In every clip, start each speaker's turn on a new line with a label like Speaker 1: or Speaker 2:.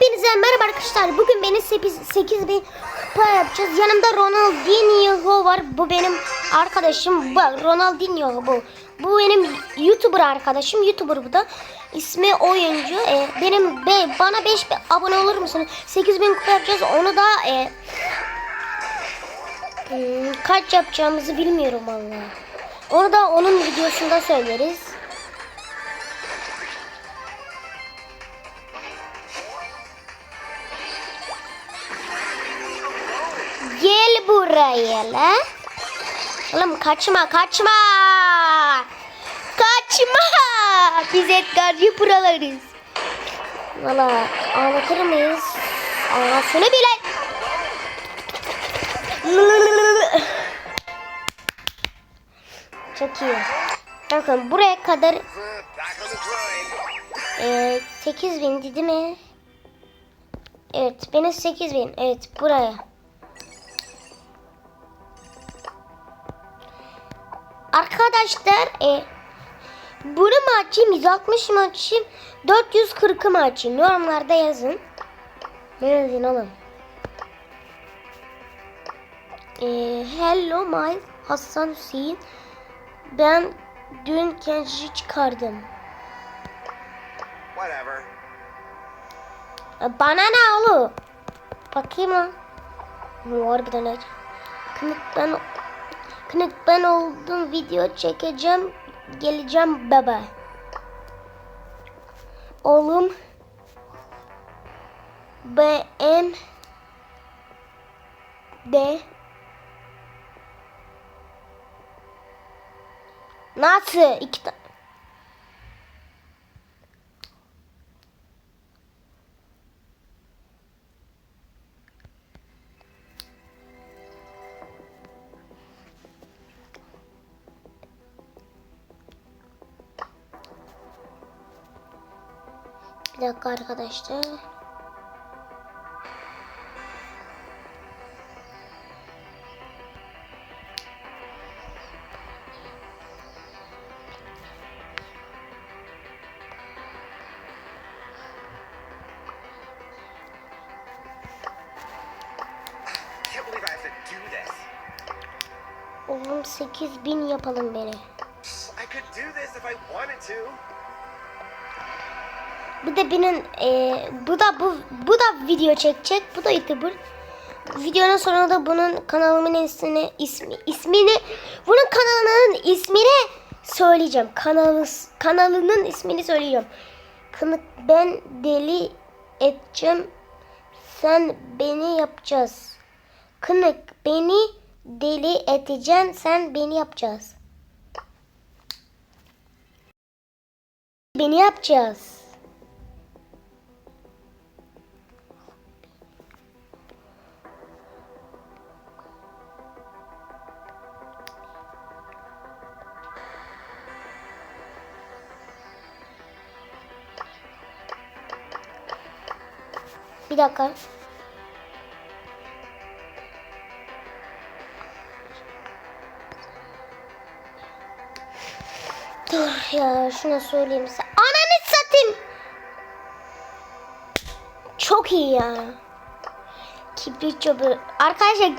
Speaker 1: Hepinize merhaba arkadaşlar. Bugün benim 8, 8 bin kupa yapacağız. Yanımda Ronaldinho var. Bu benim arkadaşım. Bak Ronaldinho bu. Bu benim YouTuber arkadaşım. YouTuber bu da. İsmi oyuncu. Ee, benim be, bana 5 abone olur musunuz? 8 bin kupa yapacağız. Onu da e, hmm, kaç yapacağımızı bilmiyorum vallahi. Onu da onun videosunda söyleriz. Gel buraya la. Oğlum kaçma kaçma. Kaçma. Biz Edgar'cı buralarız. Valla ağlatır mıyız? Ağlasını bile. Çok iyi. Bakın buraya kadar e, 8000 değil mi? Evet benim 8000. Evet buraya. Arkadaşlar e, bunu mu açayım 160 mı açayım 440 mı açayım yorumlarda yazın. Ne yazın oğlum. E, hello my Hasan Hüseyin. Ben dün kendisi çıkardım.
Speaker 2: Whatever.
Speaker 1: E, Bana ne oğlum? Bakayım ha. Var bir tane. Kınık ben Kınık ben oldum video çekeceğim. Geleceğim baba. Oğlum ben de Nasıl? İki ta- dakika arkadaşlar. Oğlum 8000 yapalım beni.
Speaker 2: I could do this if I wanted to.
Speaker 1: Bir de benim e, bu da bu bu da video çekecek. Bu da YouTuber. Videonun sonunda da bunun kanalımın ismini ismi ismini bunun kanalının ismini söyleyeceğim. Kanalı kanalının ismini söyleyeceğim. Kınık ben deli edeceğim. Sen beni yapacağız. Kınık beni deli edeceksin. Sen beni yapacağız. Beni yapacağız. Bir dakika. Dur ya şuna söyleyeyim size. Ananı satayım. Çok iyi ya. Kibrit çöpü. Arkadaşlar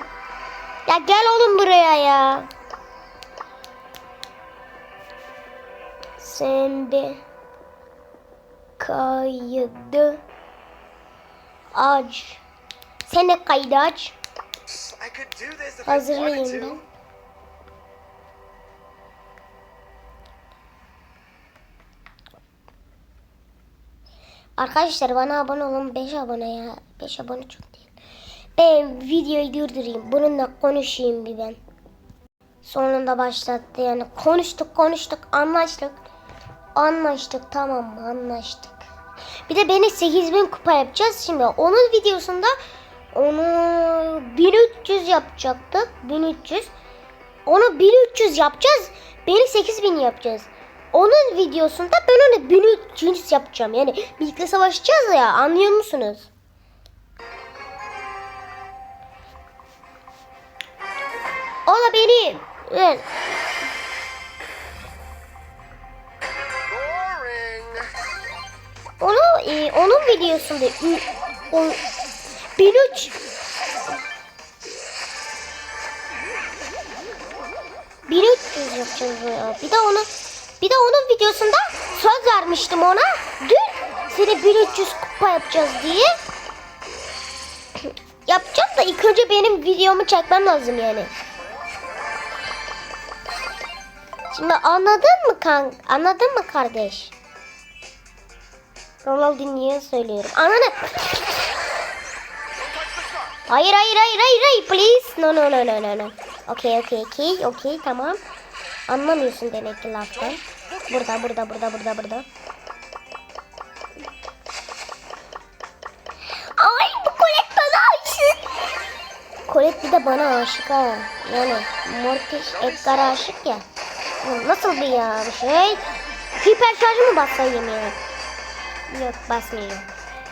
Speaker 1: ya gel oğlum buraya ya. Sen de kaydı aç. Sen de kaydı aç. Hazırlayayım ben. Arkadaşlar bana abone olun 5 abone ya. 5 abone çok değil. Ben videoyu durdurayım. Bununla konuşayım bir ben. Sonunda başlattı yani. Konuştuk konuştuk anlaştık. Anlaştık tamam mı anlaştık. Bir de beni 8000 kupa yapacağız şimdi. Onun videosunda onu 1300 yapacaktık. 1300. Onu 1300 yapacağız. Beni 8000 yapacağız. Onun videosunda ben onu 1300 yapacağım. Yani birlikte savaşacağız ya anlıyor musunuz? Ola beni. Evet. Onu e, onun videosunda o, 1003 1300 yapacağız ya. Bir de onu bir de onun videosunda söz vermiştim ona. Dün seni 1300 kupa yapacağız diye. Yapacağım da ilk önce benim videomu çekmem lazım yani. Şimdi anladın mı kan? Anladın mı kardeş? Ronaldinho'ya söylüyorum. Ananı. Hayır hayır hayır hayır hayır please. No no no no no no. Okey okey okey okey tamam. Anlamıyorsun demek ki laftan. Burada burada burada burada burada. Ay bu Colette bana aşık. Colette bir de bana aşık ha. Yani Mortis Edgar'a aşık ya. Nasıl bir ya bir şey? Hiper şarjı mı bassayım ya? Yok basmayacağım.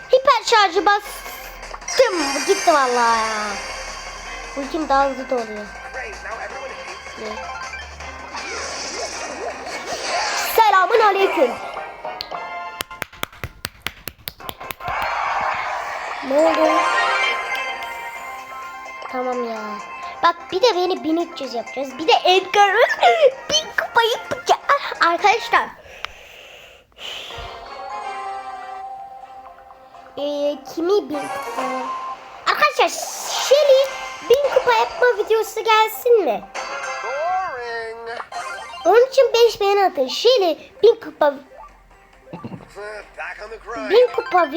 Speaker 1: Hiper şarjı bastım. Gitti vallahi ya. Ultim daha hızlı doluyor. Selamun aleyküm. Ne oldu? Tamam ya. Bak bir de beni 1300 yapacağız. Bir de Edgar'ı 1000 kupa yapacağız. Ah, Arkadaşlar. Ee, kimi 1000 kupa? Arkadaşlar Shelly 1000 kupa yapma videosu gelsin mi? Onun için 5 beğeni atın. Shelly 1000 kupa. 1000 kupa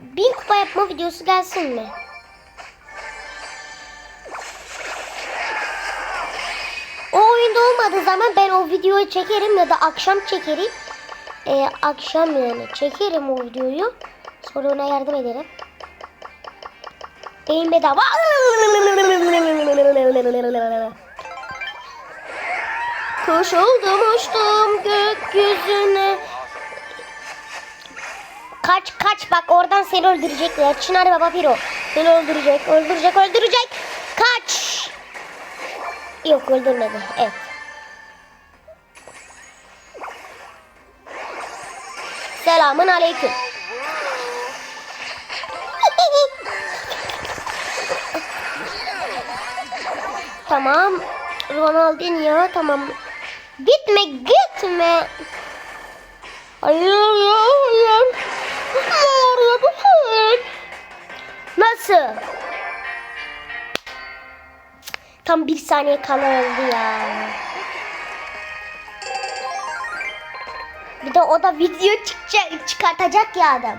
Speaker 1: 1000 kupa yapma videosu gelsin mi? O oyunda olmadığı zaman ben o videoyu çekerim ya da akşam çekerim. Ee, akşam yani çekerim o videoyu. Sonra ona yardım ederim. Beyin bedava. Kuş oldum uçtum gökyüzüne. Kaç kaç bak oradan seni öldürecekler. Çınar baba Piro. Seni öldürecek, öldürecek, öldürecek. Kaç. Yok öldürmedi. Evet. Selamun aleyküm. Tamam. Ronaldinho tamam. Gitme gitme. Hayır hayır. Hayır hayır. Nasıl? Tam bir saniye kala öldü ya. Bir de o da video çıkacak, çıkartacak ya adam.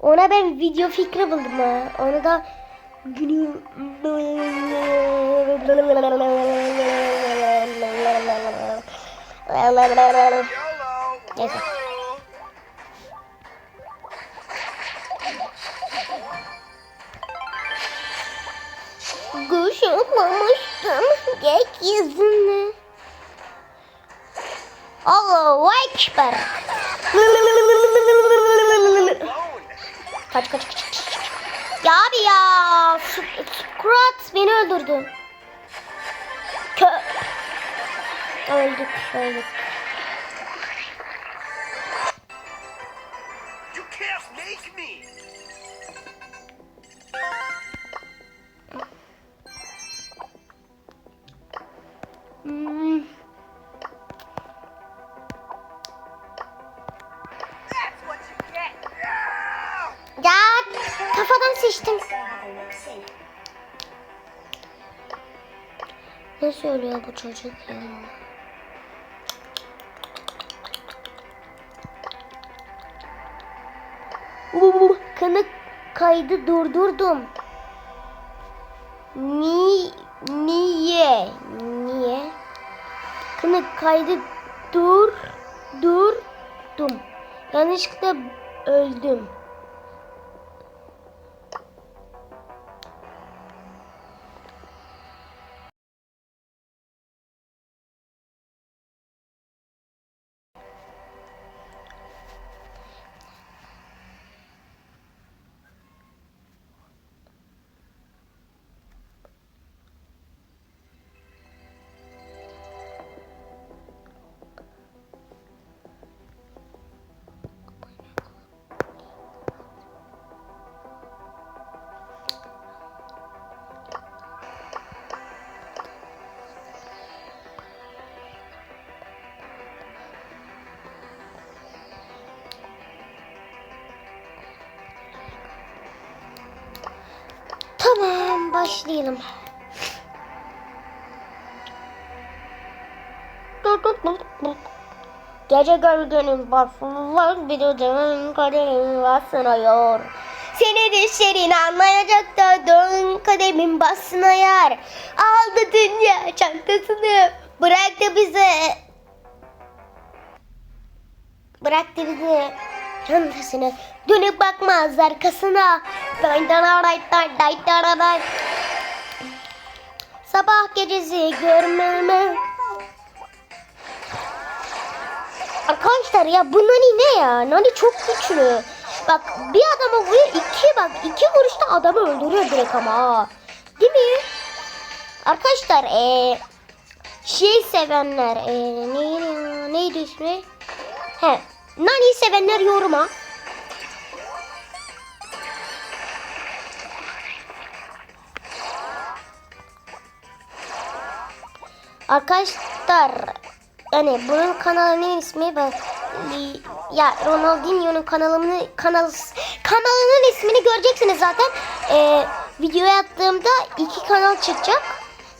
Speaker 1: Ona ben video fikri buldum ha. Onu da
Speaker 2: YOLO.
Speaker 1: Neyse. Kuş olmamıştım gökyüzüne. Allahu Ekber. Kaç kaç. kaç. Ya abi ya. Skrat beni öldürdü. Kö. Öldük öldük. Ne söylüyor bu çocuk ya? Uuu, Kanık kaydı durdurdum. Ni niye? Niye? Kanık kaydı dur durdum. Yanlışlıkla öldüm. Başlayalım. Gece gölgenin basılır bir ödemin kademin basınıyor. Seni düşlerin anlayacak da dön kademin basına yar. Aldı dünya çantasını bıraktı bize. Bıraktı bize çantasını dönüp bakmaz arkasına. Day day day day day day day. Sabah gecesi görmeme. Arkadaşlar ya bu Nani ne ya? Nani çok güçlü. Bak bir adama vuruyor iki bak iki vuruşta adamı öldürüyor direkt ama. Değil mi? Arkadaşlar eee şey sevenler eee neydi, neydi ismi? He. Nani sevenler yoruma. Arkadaşlar yani bunun kanalının ismi ben ya Ronaldinho'nun kanalını kanal kanalının ismini göreceksiniz zaten. Ee, video attığımda iki kanal çıkacak.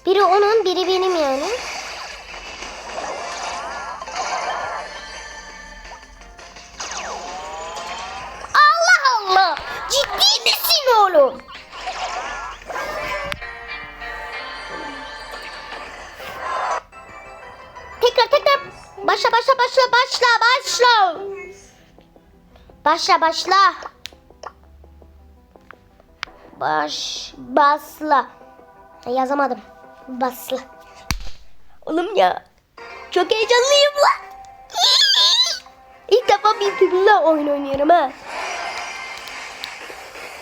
Speaker 1: Biri onun, biri benim yani. Başla başla. Baş basla. Yazamadım. Basla. Oğlum ya. Çok heyecanlıyım lan. İlk defa bir türlü oyun oynuyorum ha.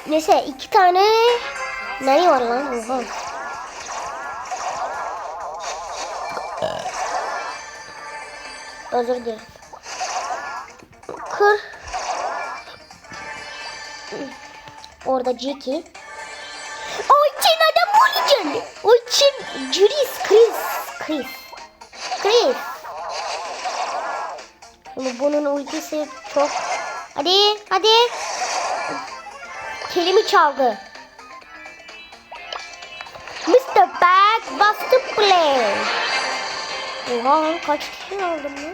Speaker 1: Neyse iki tane ne var lan? Oha. Özür dilerim. Kır. Orada Jackie. O için adam olacaksın. O için Chris, Chris, Chris. Chris. Şimdi bunun ultisi çok... Hadi, hadi. Kelimi çaldı. Mr. Bag bastı play. Oha kaç kişi aldım ya?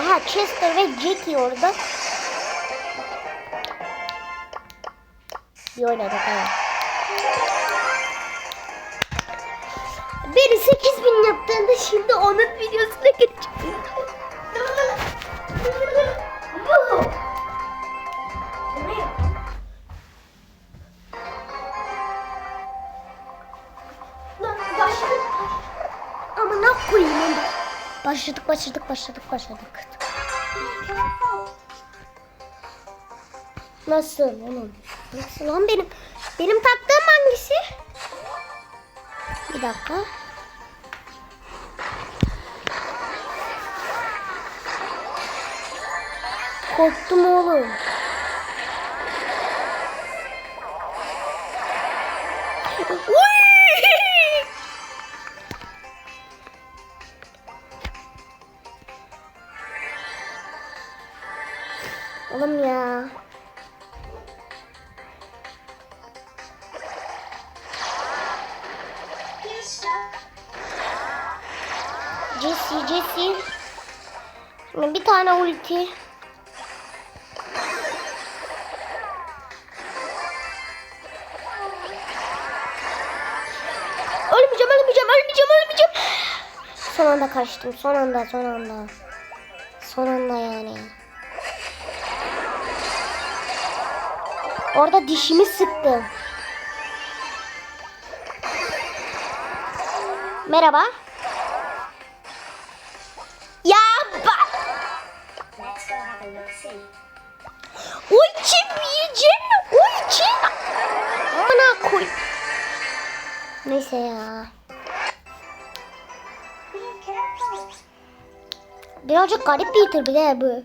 Speaker 1: Aha Chester ve Jackie orada. İyi oynadık ha. Beni 8000 yaptığında şimdi onun videosuna geçeceğim. Başladık başladık başladık başladık. Nasıl oğlum? Nasıl lan benim? Benim taktığım hangisi? Bir dakika. Korktum oğlum. Ulti. Ölmeyeceğim, ölmeyeceğim, ölmeyeceğim, ölmeyeceğim. Son anda kaçtım, son anda, son anda. Son anda yani. Orada dişimi sıktım. Merhaba. O için yiyeceğim. O için. Amına koy. Neyse ya. Birazcık garip bir tür bir de bu.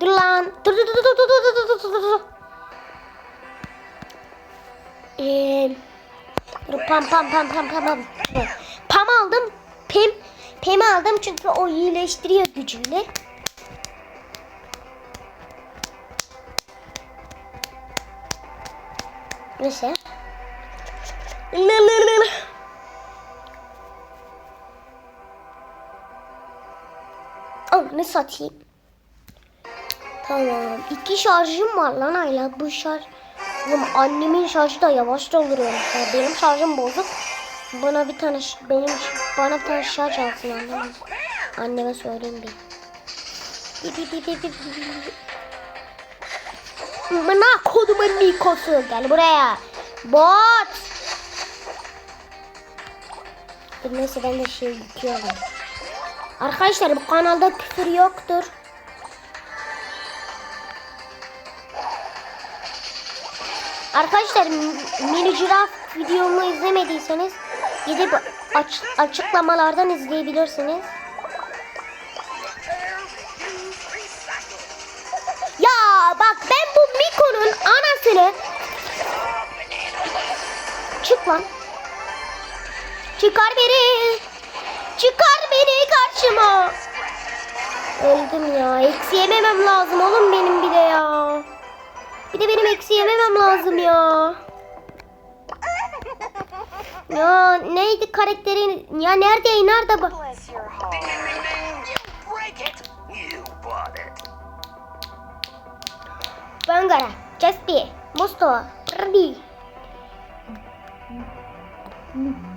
Speaker 1: Dur lan. Dur dur dur dur dur dur dur dur dur. Ee, Pam pam pam pam pam pam. Pam aldım. Pim. Pim aldım çünkü o iyileştiriyor gücünü. Neyse. Oh, ne satayım? Tamam. İki şarjım var lan hala. Bu şarj Oğlum annemin şarjı da yavaş doluyor. Ya benim şarjım bozuk. Bana bir tane benim bana bir tane şarj alsın annem. Anneme söyleyeyim bir. Bi bi bi bi bi bi bi. Mına kodumun Mikosu gel buraya. Bot. Neyse ben de şey yüklüyorum. Arkadaşlar bu kanalda küfür yoktur. Arkadaşlar mini jiraf videomu izlemediyseniz gidip aç- açıklamalardan izleyebilirsiniz. Ya bak ben bu Miko'nun anasını Çık lan. Çıkar beni. Çıkar beni karşıma. Öldüm ya. Eksi yememem lazım oğlum benim bir de ya. Bir de benim eksi yememem lazım ya. Ya neydi karakterin? Ya nerede? Nerede bu?
Speaker 2: Bless your heart. Ding,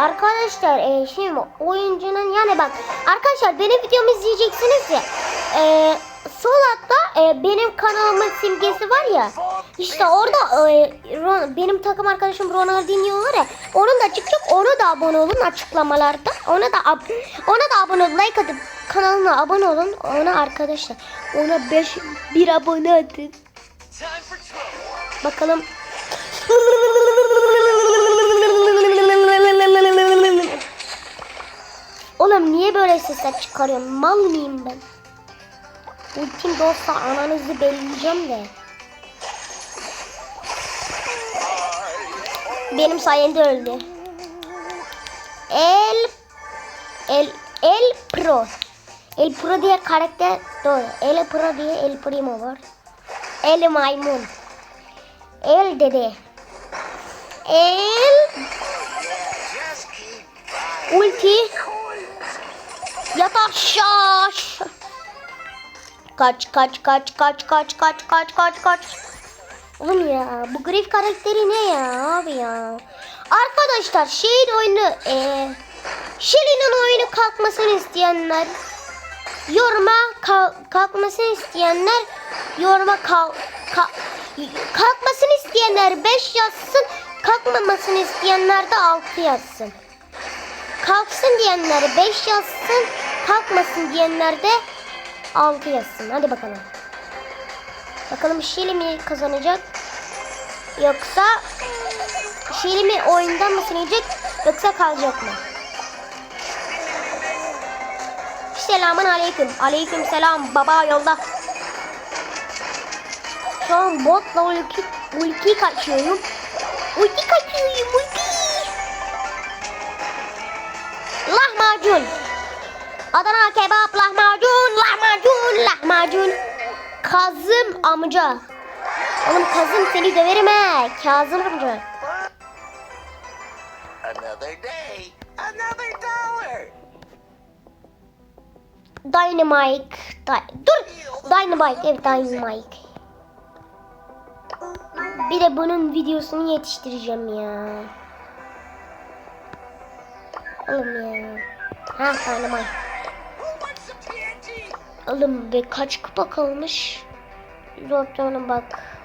Speaker 1: Arkadaşlar e, şimdi oyuncunun yani bak arkadaşlar benim videomu izleyeceksiniz ya e, sol altta e, benim kanalımın simgesi var ya işte orada e, Ron- benim takım arkadaşım Ronaldinho var ya onun da çıkacak ona da abone olun açıklamalarda ona da ab- ona da abone olun like atıp kanalına abone olun ona arkadaşlar ona 5 bir abone atın. Bakalım Oğlum niye böyle sesler çıkarıyorum? Mal mıyım ben? Ultim de olsa ananızı belleyeceğim de. Benim sayemde öldü. El El El Pro. El Pro diye karakter doğru. El Pro diye El Primo var. El Maymun. El dede. El ulti. Yat aşağı. Kaç kaç kaç kaç kaç kaç kaç kaç kaç. Oğlum ya bu grif karakteri ne ya abi ya. Arkadaşlar şehir oyunu eee Shelly'nin oyunu kalkmasını isteyenler yoruma kal- kalkmasını isteyenler yoruma kal ka- kalkmasını isteyenler 5 yazsın kalkmamasını isteyenler de 6 yazsın. Kalksın diyenler 5 yazsın, kalkmasın diyenler de 6 yazsın. Hadi bakalım. Bakalım Şili mi kazanacak? Yoksa Şili mi oyundan mı silecek yoksa kalacak mı? Selamun aleyküm. Aleyküm selam. Baba yolda. Şu an botla ulti, ulti kaçıyorum. Ulti kaçıyorum. Ulti. Lahmacun. Adana kebap, lahmacun, lahmacun, lahmacun. Kazım amca. Oğlum Kazım seni döverim he. Kazım amca.
Speaker 2: Another day, another dollar.
Speaker 1: Dynamite. Di- Dur. Dynamite. Evet Dynamite. Bir de bunun videosunu yetiştireceğim ya. Oğlum ya. Ha Dynamite. Oğlum be kaç kupa kalmış? Doktoruna bak.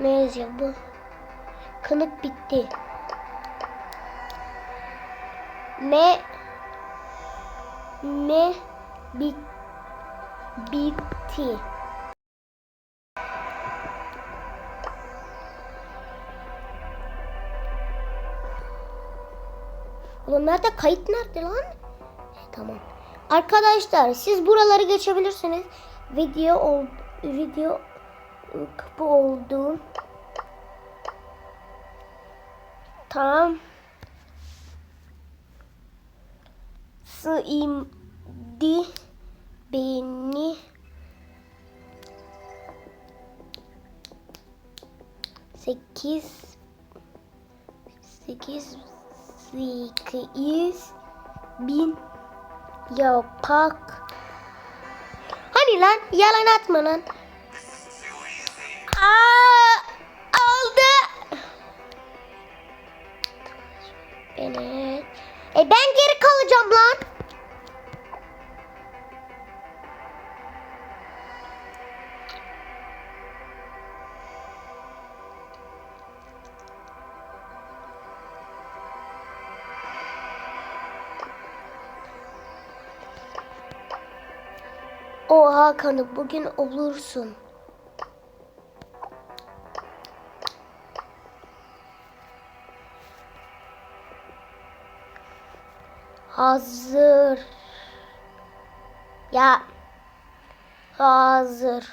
Speaker 1: Ne yazıyor bu? Kınık bitti. Me me bit bitti. Oğlum nerede kayıt nerede lan? Tamam. Arkadaşlar siz buraları geçebilirsiniz. Video ol video kapı oldu. Tamam. Şimdi beni sekiz sekiz sekiz bin yapak. Hani lan yalan atma lan. Aa, aldı. Beni. E ben geri kalacağım lan. O Hakan'ı bugün olursun. Hazır. Ya. Hazır.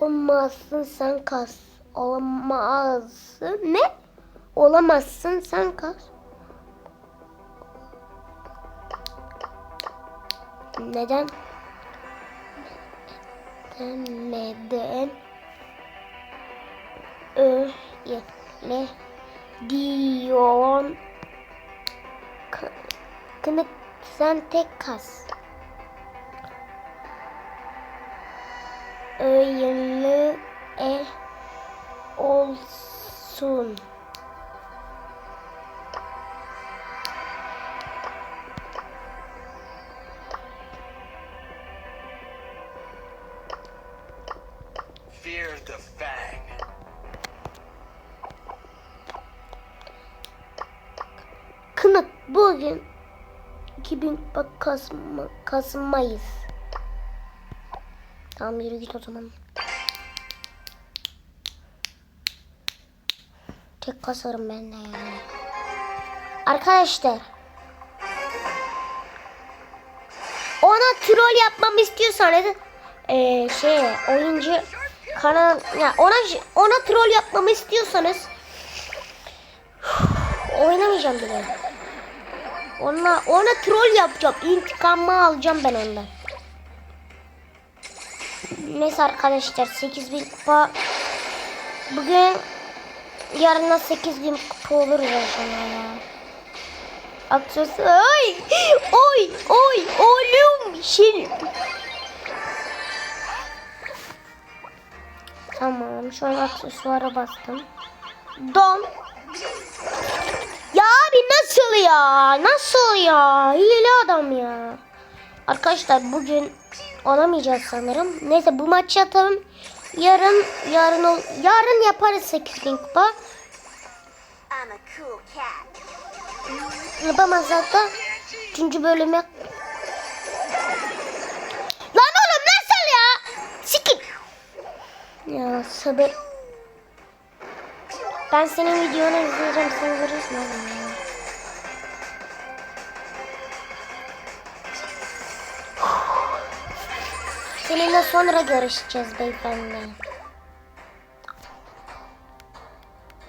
Speaker 1: Olmazsın sen kas. Olamazsın. Ne? Olamazsın sen kas. Neden? Neden? Neden? Öyle diyorsun. Kınık sen tek kas. öyle e olsun. 2000 bak Kasım, Kasım'ayız. Tamam yürü git o zaman. Tek kasarım ben de yani. Arkadaşlar. Ona troll yapmamı istiyorsanız eee şey oyuncu kanal ya ona ona troll yapmamı istiyorsanız oynamayacağım bile. Ona ona troll yapacağım. İntikamımı alacağım ben ondan. Neyse arkadaşlar 8000 kupa bugün yarına 8000 kupa olur inşallah ya. Aksesuar oy oy oy oğlum şey. Tamam şu an aksesuara bastım. Don. Ya abi nasıl ya? Nasıl ya? Hile adam ya. Arkadaşlar bugün olamayacağız sanırım. Neyse bu maçı atalım. Yarın yarın ol, yarın yaparız 8000 kupa.
Speaker 3: I'm a cool cat.
Speaker 1: Yapamazsak da 3. bölüme Lan oğlum nasıl ya? Sikip. Ya sabır. Ben senin videonu izleyeceğim. Sen görürsün oğlum ya. Seninle sonra görüşeceğiz beyefendi.